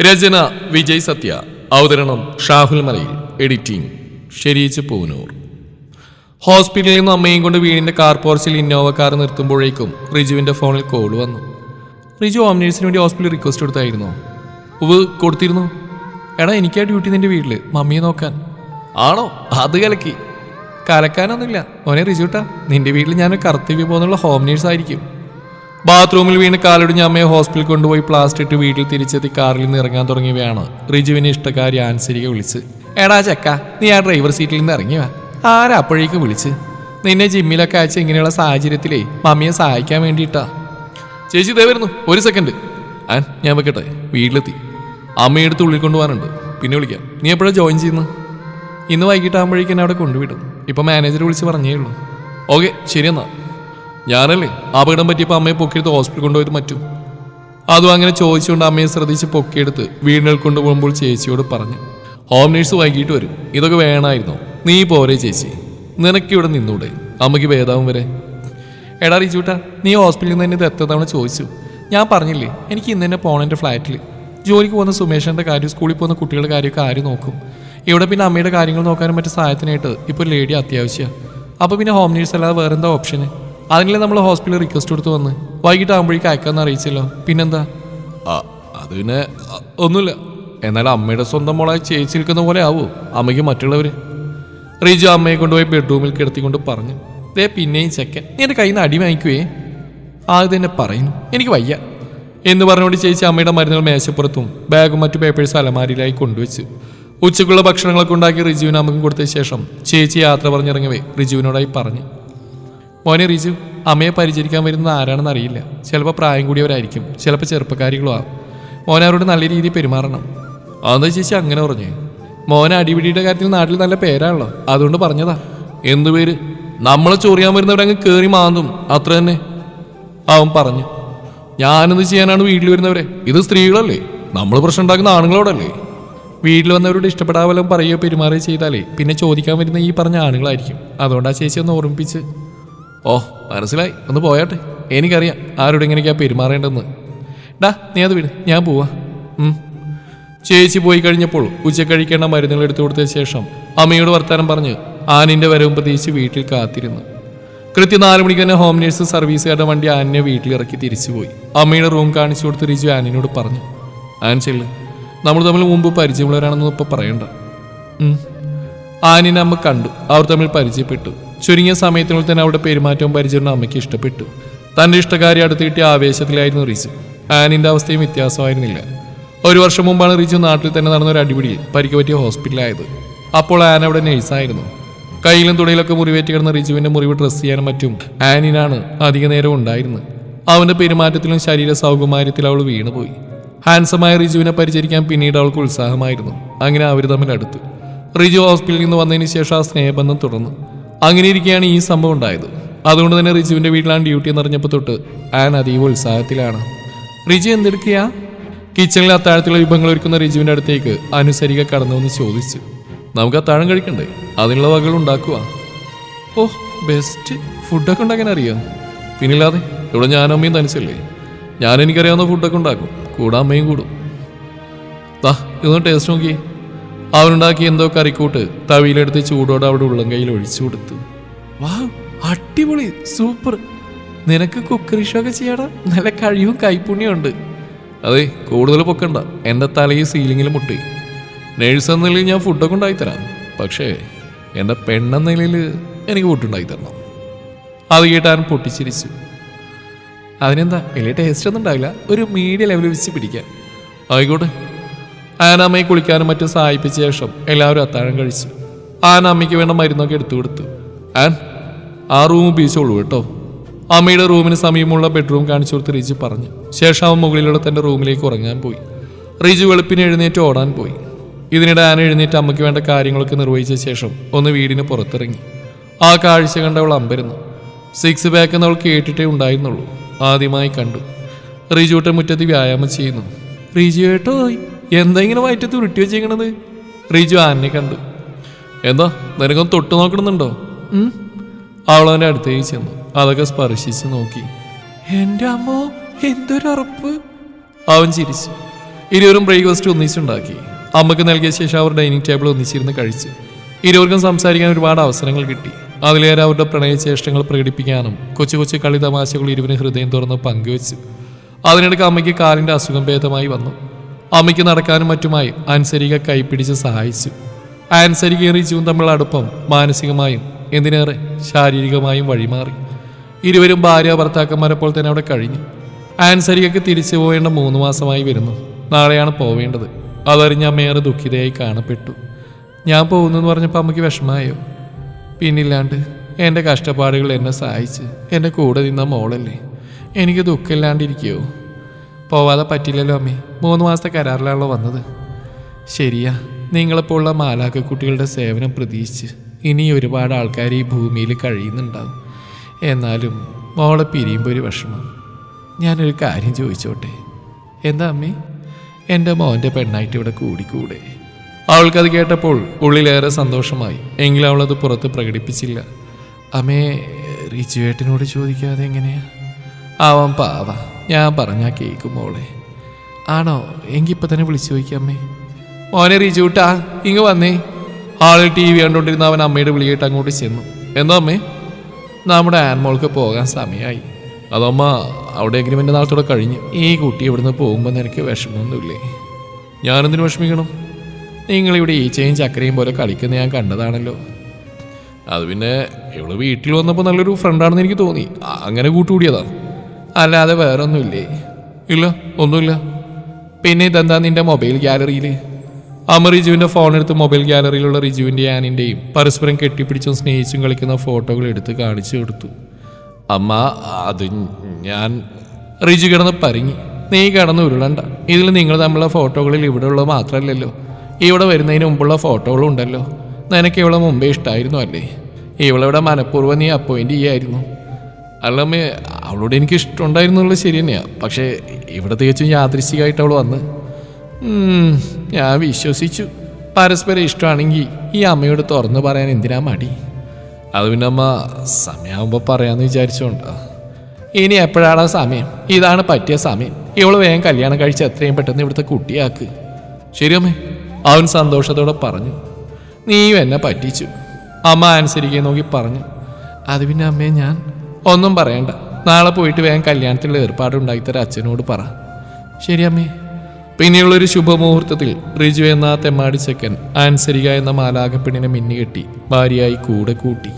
രചന വിജയ് സത്യ. അവതരണം ഷാഹുൽ മലയിൽ. എഡിറ്റിംഗ് ഷെരീച്ച് പൂനൂർ. ഹോസ്പിറ്റലിൽ നിന്ന് അമ്മയും കൊണ്ട് വീടിന്റെ കാർ പോർച്ചിൽ ഇന്നോവ കാർ നിർത്തുമ്പോഴേക്കും റിജുവിന്റെ ഫോണിൽ കോൾ വന്നു. റിജു ഹോം നേഴ്സിന് വേണ്ടി ഹോസ്പിറ്റലിൽ റിക്വസ്റ്റ് കൊടുത്തായിരുന്നോ? ഉവ് കൊടുത്തിരുന്നു. എടാ എനിക്കാ ഡ്യൂട്ടി നിന്റെ വീട്ടിൽ. മമ്മിയെ നോക്കാൻ. ആണോ? അത് കലക്കി. കലക്കാനൊന്നുമില്ല. ഓനെ റിജുട്ടാ നിന്റെ വീട്ടിൽ ഞാൻ കർത്തവ്യം പോകുന്നുള്ള ഹോം നേഴ്സ് ആയിരിക്കും ബാത്റൂമിൽ വീണ് കാലൊടിഞ്ഞ അമ്മയെ ഹോസ്പിറ്റലിൽ കൊണ്ടുപോയി പ്ലാസ്റ്റർ ഇട്ട് വീട്ടിൽ തിരിച്ചെത്തി കാറിൽ നിന്ന് ഇറങ്ങാൻ തുടങ്ങിയവയാണ് റിജുവിനെ ഇഷ്ടക്കാരി ആൻസരിക വിളിച്ച്. എടാ ചക്ക നീ ആ ഡ്രൈവർ സീറ്റിൽ നിന്ന് ഇറങ്ങി വാ. ആരാ അപ്പോഴേക്കും വിളിച്ച്? നിന്നെ ജിമ്മിലൊക്കെ അയച്ച ഇങ്ങനെയുള്ള സാഹചര്യത്തിലേ മമ്മിയെ സഹായിക്കാൻ വേണ്ടിയിട്ടാ. ചേച്ചി ഇതേ വരുന്നു ഒരു സെക്കൻഡ് ആൻ ഞാൻ വെക്കട്ടെ വീട്ടിലെത്തി. അമ്മയെടുത്ത് ഉള്ളിൽ കൊണ്ടുപോകാനുണ്ട്. പിന്നെ വിളിക്കാം. നീ എപ്പോഴാണ് ജോയിൻ ചെയ്യുന്നത് ഇന്ന് വൈകിട്ടാകുമ്പോഴേക്കും എന്നെ അവിടെ കൊണ്ടുവിടും. ഇപ്പോൾ മാനേജർ വിളിച്ച് പറഞ്ഞേ ഉള്ളൂ. ഓക്കെ ശരി എന്നാ. ഞാനല്ലേ? അപകടം പറ്റിയപ്പോൾ അമ്മയെ പൊക്കിയെടുത്ത് ഹോസ്പിറ്റൽ കൊണ്ടുപോയത് മറ്റും. അതും അങ്ങനെ ചോദിച്ചുകൊണ്ട് അമ്മയെ ശ്രദ്ധിച്ച് പൊക്കിയെടുത്ത് വീടിനിൽ കൊണ്ടുപോകുമ്പോൾ ചേച്ചിയോട് പറഞ്ഞു ഹോം നേഴ്സ് വൈകിട്ട് വരും. ഇതൊക്കെ വേണമായിരുന്നു. നീ പോരെ ചേച്ചി. നിനക്കിവിടെ നിന്നൂടെ. അമ്മയ്ക്ക് ഭേദാവും വരെ. എടാ റിജൂട്ടാ നീ ഹോസ്പിറ്റലിൽ നിന്ന് ഇത് എത്ര തവണ ചോദിച്ചു? ഞാൻ പറഞ്ഞില്ലേ എനിക്ക് ഇന്ന് തന്നെ പോകണം എന്റെ ഫ്ലാറ്റിൽ ജോലിക്ക് പോകുന്ന സുമേഷന്റെ കാര്യം സ്കൂളിൽ പോകുന്ന കുട്ടികളുടെ കാര്യമൊക്കെ ആര് നോക്കും? ഇവിടെ പിന്നെ അമ്മയുടെ കാര്യങ്ങൾ നോക്കാനും മറ്റു സഹായത്തിനായിട്ട് ഇപ്പോൾ ലേഡി അത്യാവശ്യമാണ് അപ്പോൾ പിന്നെ ഹോം നേഴ്സ് അല്ലാതെ വേറെന്താ ഓപ്ഷന് അതിനല്ലേ നമ്മൾ ഹോസ്പിറ്റലിൽ റിക്വസ്റ്റ് കൊടുത്ത് വന്ന്. വൈകിട്ട് അയക്കാന്ന് അറിയിച്ചല്ലോ. പിന്നെന്താ? അത് പിന്നെ ഒന്നുമില്ല. എന്നാൽ അമ്മയുടെ സ്വന്തം മോളായി ചേച്ചി നിൽക്കുന്ന പോലെ ആവോ. അമ്മയ്ക്ക് മറ്റുള്ളവർ റിജു അമ്മയെ കൊണ്ടുപോയി ബെഡ്റൂമിൽ കിടത്തിക്കൊണ്ട് പറഞ്ഞു. ദേ പിന്നെയും ചെക്കൻ നീ എന്റെ കയ്യിൽ നിന്ന് അടി വാങ്ങിക്കുവേ. ആദ്യം തന്നെ പറയുന്നു. എനിക്ക് വയ്യ. എന്ന് പറഞ്ഞുകൊണ്ട് ചേച്ചി അമ്മയുടെ മരുന്നുകൾ മേശപ്പുറത്തും ബാഗും മറ്റു പേപ്പേഴ്സും അലമാരിയിലായി കൊണ്ടുവച്ചു. ഉച്ചക്കുള്ള ഭക്ഷണങ്ങളൊക്കെ ഉണ്ടാക്കി റിജുവിന് അമ്മയ്ക്കും കൊടുത്ത ശേഷം ചേച്ചി യാത്ര പറഞ്ഞിറങ്ങവേ റിജുവിനോടായി പറഞ്ഞു. മോനെ റിജു അമ്മയെ പരിചരിക്കാൻ വരുന്നത് ആരാണെന്ന് അറിയില്ല. ചിലപ്പോൾ പ്രായം കൂടിയവരായിരിക്കും. ചിലപ്പോൾ ചെറുപ്പക്കാരികളും ആവും. മോനെ അവരോട് നല്ല രീതിയിൽ പെരുമാറണം. അതെന്താ ചേച്ചി അങ്ങനെ പറഞ്ഞു? മോനെ അടിപിടിയുടെ കാര്യത്തിൽ നാട്ടിൽ നല്ല പേരാണല്ലോ. അതുകൊണ്ട് പറഞ്ഞതാ. എന്തു പേര്? നമ്മളെ ചൊറിയാൻ വരുന്നവരങ്ങ് കയറി മാന്തും. അത്ര തന്നെ. അവൻ പറഞ്ഞു. ഞാനെന്ത് ചെയ്യാനാണ് വീട്ടിൽ വരുന്നവരെ? ഇത് സ്ത്രീകളല്ലേ. നമ്മൾ പ്രശ്നം ഉണ്ടാക്കുന്ന ആണുങ്ങളോടല്ലേ. വീട്ടിൽ വന്നവരോട് ഇഷ്ടപ്പെടാൻ വല്ലതും പറയുകയോ പെരുമാറുകയോ ചെയ്താലേ പിന്നെ ചോദിക്കാൻ വരുന്ന ഈ പറഞ്ഞ ആണുങ്ങളായിരിക്കും. അതുകൊണ്ട് ആ ചേച്ചി ഒന്ന് ഓർമ്മിപ്പിച്ച് ഓ മനസ്സിലായി. ഒന്ന് പോയാട്ടെ. എനിക്കറിയാം ആരോട് എങ്ങനെയൊക്കെയാ പെരുമാറേണ്ടതെന്ന്. ഡാ നീ അത് വിട്. ഞാൻ പോവാ. ചേച്ചി പോയി കഴിഞ്ഞപ്പോൾ ഉച്ച കഴിക്കേണ്ട മരുന്നുകൾ എടുത്തു കൊടുത്ത ശേഷം അമ്മയോട് വർത്താനം പറഞ്ഞ് ആനിന്റെ വരവും പ്രതീക്ഷിച്ച് വീട്ടിൽ കാത്തിരുന്നു. കൃത്യം നാല് മണിക്ക് തന്നെ ഹോം നേഴ്സ് സർവീസുകാരുടെ വണ്ടി ആനിനെ വീട്ടിലിറക്കി തിരിച്ചുപോയി. അമ്മയുടെ റൂം കാണിച്ചു കൊടുത്ത് റിജു ആനിനോട് പറഞ്ഞു. ആൻ ചെല്ല്. നമ്മൾ തമ്മിൽ മുമ്പ് പരിചയമുള്ളവരാണെന്ന് ഇപ്പൊ പറയണ്ട. ആനിനെ അമ്മ കണ്ടു. അവർ തമ്മിൽ പരിചയപ്പെട്ടു. ചുരുങ്ങിയ സമയത്തിനുള്ളിൽ തന്നെ അവരുടെ പെരുമാറ്റവും പരിചരണം അമ്മയ്ക്ക് ഇഷ്ടപ്പെട്ടു. തന്റെ ഇഷ്ടക്കാരി അടുത്ത് കിട്ടിയ ആവേശത്തിലായിരുന്നു റിജു. ആനിന്റെ അവസ്ഥയും വ്യത്യാസമായിരുന്നില്ല. ഒരു വർഷം മുമ്പാണ് റിജു നാട്ടിൽ തന്നെ നടന്ന ഒരു അടിപിടിയിൽ പരിക്ക് പറ്റിയ ഹോസ്പിറ്റലായത് അപ്പോൾ ആൻ അവിടെ നഴ്സായിരുന്നു. കയ്യിലും തുടയിലൊക്കെ മുറിവേറ്റ് കിടന്ന റിജുവിന്റെ മുറിവ് ഡ്രസ്സ് ചെയ്യാനും മറ്റും ആനിനാണ് അധിക നേരം ഉണ്ടായിരുന്നത്. അവന്റെ പെരുമാറ്റത്തിലും ശരീര സൗകുമാര്യത്തിൽ അവൾ വീണുപോയി. ഹാൻസമായ റിജുവിനെ പരിചരിക്കാൻ പിന്നീട് അവൾക്ക് ഉത്സാഹമായിരുന്നു. അങ്ങനെ അവർ തമ്മിൽ അടുത്തു. റിജു ഹോസ്പിറ്റലിൽ നിന്ന് വന്നതിന് ശേഷം ആ സ്നേഹബന്ധം തുടർന്നു. അങ്ങനെ ഇരിക്കുകയാണ് ഈ സംഭവം ഉണ്ടായത്. അതുകൊണ്ട് തന്നെ റിജുവിന്റെ വീട്ടിലാണ് ഡ്യൂട്ടി എന്നറിഞ്ഞപ്പോൾ തൊട്ട് ആൻ അതീവ ഉത്സാഹത്തിലാണ്. റിജു എന്തെടുക്കുക കിച്ചണിൽ അത്താഴത്തിലുള്ള വിഭവങ്ങൾ ഒരുക്കുന്ന റിജുവിന്റെ അടുത്തേക്ക് അനുസരിക കടന്നു വന്ന് ചോദിച്ചു. നമുക്ക് അത്താഴം കഴിക്കണ്ടേ? അതിനുള്ള വകകൾ ഉണ്ടാക്കുക ഓ ബെസ്റ്റ് ഫുഡൊക്കെ ഉണ്ടാക്കാൻ അറിയാം? പിന്നില്ലാതെ ഇവിടെ ഞാനും അമ്മയും തനിച്ചല്ലേ? ഞാൻ എനിക്കറിയാവുന്ന ഫുഡൊക്കെ ഉണ്ടാക്കും. കൂടെ അമ്മയും കൂടും. താ ഇതൊന്ന് ടേസ്റ്റ് നോക്കി അവനുണ്ടാക്കി എന്തോ കറിക്കൂട്ട് തവിയിലെടുത്ത് ചൂടോടെ അവിടെ ഉള്ളം കയ്യിൽ ഒഴിച്ചു കൊടുത്തു. വാ അടിപൊളി സൂപ്പർ. നിനക്ക് കുക്കറി ഷോ ചെയ്യാടാ? നല്ല കഴിവും കൈപ്പുണ്യം ഉണ്ട്. അതെ കൂടുതൽ പൊക്കണ്ട. എന്റെ തലയിൽ സീലിങ്ങിൽ മുട്ടി. നേഴ്സ് എന്ന നിലയിൽ ഞാൻ ഫുഡൊക്കെ ഉണ്ടാക്കി തരാം പക്ഷേ എന്റെ പെണ്ണെന്ന നിലയിൽ എനിക്ക് ഫുഡുണ്ടായി തരണം അത് കേട്ടാൻ പൊട്ടിച്ചിരിച്ചു. അതിനെന്താ വലിയ ടേസ്റ്റ് ഒന്നും ഉണ്ടാവില്ല. ഒരു മീഡിയ ലെവലിൽ വെച്ച് പിടിക്കാം. ആയിക്കോട്ടെ. ആനാമ്മയെ കുളിക്കാനും മറ്റും സഹായിപ്പിച്ച ശേഷം എല്ലാവരും അത്താഴം കഴിച്ചു. ആനാമ്മയ്ക്ക് വേണ്ട മരുന്നൊക്കെ എടുത്തു കൊടുത്തു. ആൻ ആ റൂം ഉപയോഗിച്ചോളൂ കേട്ടോ. അമ്മയുടെ റൂമിന് സമീപമുള്ള ബെഡ്റൂം കാണിച്ചു കൊടുത്ത് റിജു പറഞ്ഞു. ശേഷം അവൻ മുകളിലുള്ള തന്റെ റൂമിലേക്ക് ഉറങ്ങാൻ പോയി. റിജു വെളുപ്പിന് എഴുന്നേറ്റ് ഓടാൻ പോയി. ഇതിനിടെ ആന എഴുന്നേറ്റ് അമ്മയ്ക്ക് വേണ്ട കാര്യങ്ങളൊക്കെ നിർവഹിച്ച ശേഷം ഒന്ന് വീടിന് പുറത്തിറങ്ങി. ആ കാഴ്ച കണ്ടവൾ അമ്പരുന്നു. സിക്സ് പാക്ക് അവൾ കേട്ടിട്ടേ ഉണ്ടായിരുന്നുള്ളൂ. ആദ്യമായി കണ്ടു. റിജുട്ടൻ മുറ്റത്ത് വ്യായാമം ചെയ്യുന്നു. റിജു ഏട്ടോ എന്താ ഇങ്ങനെ വയറ്റത്ത് ഉരുട്ടി വെച്ചേക്കണത്? റിജു ആനെ കണ്ടു. എന്താ നിനക്കൊന്ന് തൊട്ട് നോക്കണമെന്നുണ്ടോ. അവൾ അവന്റെ അടുത്തേക്ക് ചെന്നു. അതൊക്കെ സ്പർശിച്ച് നോക്കി. എന്റെ അമ്മോ എന്തൊരു ഉറപ്പ് അവൻ ചിരിച്ചു. ഇരുവരും ബ്രേക്ക്ഫാസ്റ്റ് ഒന്നിച്ചുണ്ടാക്കി. അമ്മയ്ക്ക് നൽകിയ ശേഷം അവർ ഡൈനിങ് ടേബിൾ ഒന്നിച്ചിരുന്ന് കഴിച്ചു. ഇരുവർക്കും സംസാരിക്കാൻ ഒരുപാട് അവസരങ്ങൾ കിട്ടി. അതിലേറെ അവരുടെ പ്രണയചേഷ്ടങ്ങൾ പ്രകടിപ്പിക്കാനും കൊച്ചു കൊച്ചു കളി തമാശകൾ ഇരുവരും ഹൃദയം തുറന്ന് പങ്കുവച്ചു. അതിനിടയ്ക്ക് അമ്മയ്ക്ക് കാലിന്റെ അസുഖം ഭേദമായി വന്നു. അമ്മയ്ക്ക് നടക്കാനും മറ്റുമായി ആൻസരിക കൈപ്പിടിച്ച് സഹായിച്ചു. ആൻസരിക റിജുവും തമ്മിലുള്ള അടുപ്പം മാനസികമായും എന്തിനേറെ ശാരീരികമായും വഴിമാറി. ഇരുവരും ഭാര്യ ഭർത്താക്കന്മാരെ പോലെ തന്നെ അവിടെ കഴിഞ്ഞു. ആൻസരികക്ക് തിരിച്ചു പോകേണ്ട മൂന്ന് മാസമായി വരുന്നു. നാളെയാണ് പോവേണ്ടത്. അതറിഞ്ഞ് അമ്മയേറെ ദുഃഖിതയായി കാണപ്പെട്ടു. ഞാൻ പോകുന്നു എന്ന് പറഞ്ഞപ്പോൾ അമ്മയ്ക്ക് വിഷമമായോ? പിന്നില്ലാണ്ട് എന്റെ കഷ്ടപ്പാടുകൾ എന്നെ സഹായിച്ച് എന്റെ കൂടെ നിന്ന മോളല്ലേ? എനിക്ക് ദുഃഖമില്ലാണ്ടിരിക്കുമോ പോവാതെ പറ്റില്ലല്ലോ അമ്മേ. മൂന്ന് മാസത്തെ കരാറിലാണല്ലോ വന്നത്. ശരിയാ. നിങ്ങളെപ്പോലുള്ള മാലാക്ക കുട്ടികളുടെ സേവനം പ്രതീക്ഷിച്ച് ഇനി ഒരുപാട് ആൾക്കാർ ഈ ഭൂമിയിൽ കഴിയുന്നുണ്ടാവും. എന്നാലും മോളെ പിരിയുമ്പോൾ ഒരു വിഷമം. ഞാനൊരു കാര്യം ചോദിച്ചോട്ടെ? എന്താ അമ്മേ? എന്റെ മോന്റെ പെണ്ണായിട്ട് ഇവിടെ കൂടിക്കൂടെ? അവൾക്കത് കേട്ടപ്പോൾ ഉള്ളിലേറെ സന്തോഷമായി. എങ്കിലും അവളത് പുറത്ത് പ്രകടിപ്പിച്ചില്ല. അമ്മേ റിച്ചുവേട്ടനോട് ചോദിക്കാതെ എങ്ങനെയാ? ആവാം പാവ. ഞാൻ പറഞ്ഞാൽ കേൾക്കും മോളെ. ആണോ? എങ്കിൽ തന്നെ വിളിച്ചു ചോദിക്കാമേ മോനെ റിജുട്ടാ ഇങ്ങ് വന്നേ. ഹാളിൽ ടി വി കണ്ടുകൊണ്ടിരുന്ന അവൻ അമ്മയുടെ വിളിയിട്ട് അങ്ങോട്ട് ചെന്നു. എന്താ അമ്മേ? നമ്മുടെ ആൻമോൾക്ക് പോകാൻ സമയമായി അതമ്മ അവിടെ എഗ്രിമെന്റ് നാളത്തോടെ കഴിഞ്ഞു. ഈ കുട്ടി ഇവിടുന്ന് പോകുമ്പോൾ നിനക്ക് വിഷമമൊന്നുമില്ലേ? ഞാനെന്തിനു വിഷമിക്കണം? നിങ്ങളിവിടെ ഈച്ചയും ചക്കരയും പോലെ കളിക്കുന്ന ഞാൻ കണ്ടതാണല്ലോ. അത് പിന്നെ ഇവൾ വീട്ടിൽ വന്നപ്പോൾ നല്ലൊരു ഫ്രണ്ടാണെന്ന് എനിക്ക് തോന്നി. അങ്ങനെ കൂട്ടുകൂടിയതാ. അല്ലാതെ വേറൊന്നുമില്ലേ? ഇല്ല ഒന്നുമില്ല. പിന്നെ ഇതെന്താ നിന്റെ മൊബൈൽ ഗാലറിയിൽ അമ്മ റിജുവിന്റെ ഫോൺ എടുത്ത് മൊബൈൽ ഗാലറിയിലുള്ള റിജുവിന്റെ ആനിന്റെയും പരസ്പരം കെട്ടിപ്പിടിച്ചും സ്നേഹിച്ചും കളിക്കുന്ന ഫോട്ടോകൾ എടുത്ത് കാണിച്ചു കൊടുത്തു. അമ്മ അത് ഞാൻ റിജു കിടന്ന് പരിങ്ങി. നീ കിടന്ന് ഉരുളണ്ട. ഇതിൽ നിങ്ങൾ തമ്മിലുള്ള ഫോട്ടോകളിൽ ഇവിടെ ഉള്ളത് മാത്രമല്ലല്ലോ. ഇവിടെ വരുന്നതിന് മുമ്പുള്ള ഫോട്ടോകളും ഉണ്ടല്ലോ. നിനക്ക് ഇവളെ മുമ്പേ ഇഷ്ടമായിരുന്നു അല്ലേ? ഇവളിവിടെ മനഃപൂർവം നീ അപ്പോയിന്റ് ചെയ്യായിരുന്നു. അല്ലമ്മേ അവളോട് എനിക്ക് ഇഷ്ടമുണ്ടായിരുന്നുള്ളത് ശരി തന്നെയാണ് പക്ഷേ ഇവിടെ തികച്ചും യാദൃശികമായിട്ട് അവൾ വന്ന് ഞാൻ വിശ്വസിച്ചു. പരസ്പരം ഇഷ്ടമാണെങ്കിൽ ഈ അമ്മയോട് തുറന്നു പറയാൻ എന്തിനാ മടി? അത് പിന്നെ അമ്മ സമയമാകുമ്പോൾ പറയാമെന്ന് വിചാരിച്ചോണ്ടാ. ഇനി എപ്പോഴാണ് സമയം? ഇതാണ് പറ്റിയ സമയം. ഇവൾ വേഗം കല്യാണം കഴിച്ച് എത്രയും പെട്ടെന്ന് ഇവിടുത്തെ കുട്ടിയാക്ക്. ശരിയമ്മേ അവൻ സന്തോഷത്തോടെ പറഞ്ഞു. നീയും എന്നെ പറ്റിച്ചു. അമ്മ അനുസരിക്കേ നോക്കി പറഞ്ഞു. അത് പിന്നെ അമ്മയെ ഞാൻ. ഒന്നും പറയണ്ട. നാളെ പോയിട്ട് വേഗം കല്യാണത്തിലുള്ള ഏർപ്പാട് ഉണ്ടാക്കിത്തരാം അച്ഛനോട് പറ. ശരി അമ്മേ. പിന്നെയുള്ളൊരു ശുഭമുഹൂർത്തത്തിൽ റിജു എന്ന തെമ്മാടി ചെക്കൻ ആൻസരിക എന്ന മാലാകപ്പെണ്ണിനെ മിന്നുകെട്ടി ഭാര്യയായി കൂടെ കൂട്ടി.